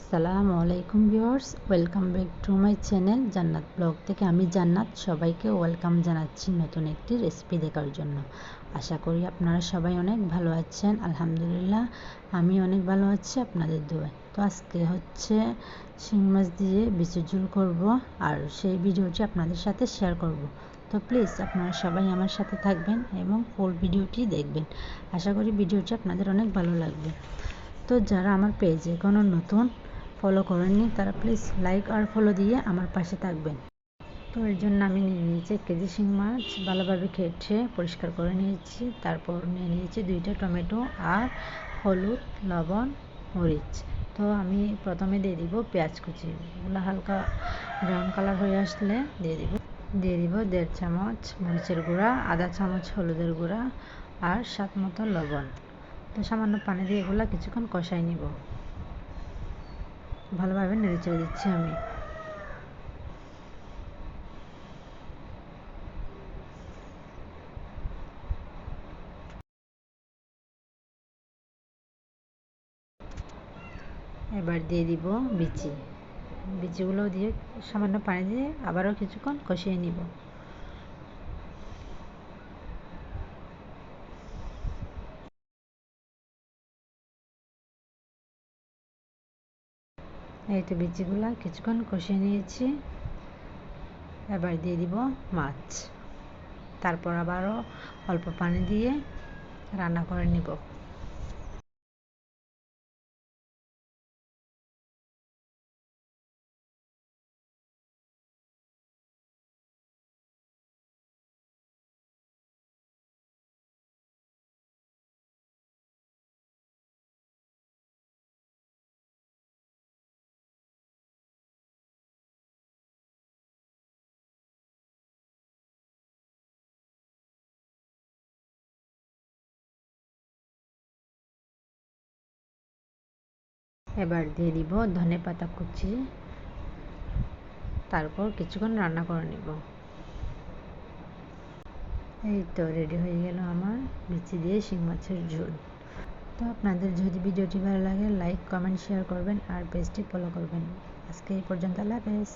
আসসালামু আলাইকুম viewers, welcome back to my channel Jannat blog থেকে। আমি জান্নাত, সবাইকে ওয়েলকাম জানাচ্ছি নতুন একটি রেসিপি দেখার জন্য। আশা করি আপনারা সবাই অনেক ভালো আছেন, আলহামদুলিল্লাহ, আমি অনেক ভালো আছি আপনাদের দোয়ায়। তো আজকে হচ্ছে শিং মাছ দিয়ে বিচুর ঝুল করব আর সেই ভিডিওটি আপনাদের সাথে শেয়ার করব। তো প্লিজ আপনারা সবাই আমার সাথে থাকবেন এবং ফুল ভিডিওটি দেখবেন। আশা করি ভিডিওটি আপনাদের অনেক ভালো লাগবে। তো যারা আমার পেজে কোনো নতুন ফলো করেননি, তারা প্লিজ লাইক আর ফলো দিয়ে আমার পাশে থাকবেন। তো এর জন্য আমি নিয়ে নিয়েছি এক কেজি শিং মাছ ভালোভাবে কেটে পরিষ্কার করে নিয়েছি, তারপর নিয়ে নিয়েছি দুইটা টমেটো আর হলুদ, লবণ, মরিচ। তো আমি প্রথমে দিয়ে দিব পেঁয়াজ কুচি। এগুলো হালকা ব্রাউন কালার হয়ে আসলে দিয়ে দিব। দিয়ে দিব দেড় চামচ মরিচের গুঁড়া, আধা চামচ হলুদের গুঁড়া আর সাত মতো লবণ। তো সামান্য পানি দিয়ে এগুলো কিছুক্ষণ কষাই নিব। ভালোভাবে নেড়ে চেড়ে দিচ্ছি আমি। এবার দিয়ে দিব বিচি। বিচিগুলো দিয়ে সামান্য পানি দিয়ে আবারও কিছুক্ষণ কষিয়ে নিব। এই তো বিচিগুলো কিছুক্ষণ কষিয়ে নিয়েছি। এবার দিয়ে দিব মাছ। তারপর আবারও অল্প পানি দিয়ে রান্না করে নিব। এবার দিয়ে দিব ধনে পাতা কুচি। তারপর কিছুক্ষণ রান্না করে নিব। এই তো রেডি হয়ে গেল আমার বিচি দিয়ে শিং মাছের ঝোল। তো আপনাদের যদি ভিডিওটি ভালো লাগে লাইক কমেন্ট শেয়ার করবেন আর পেজটি ফলো করবেন। আজকে এই পর্যন্ত, আল্লাহ হাফেজ।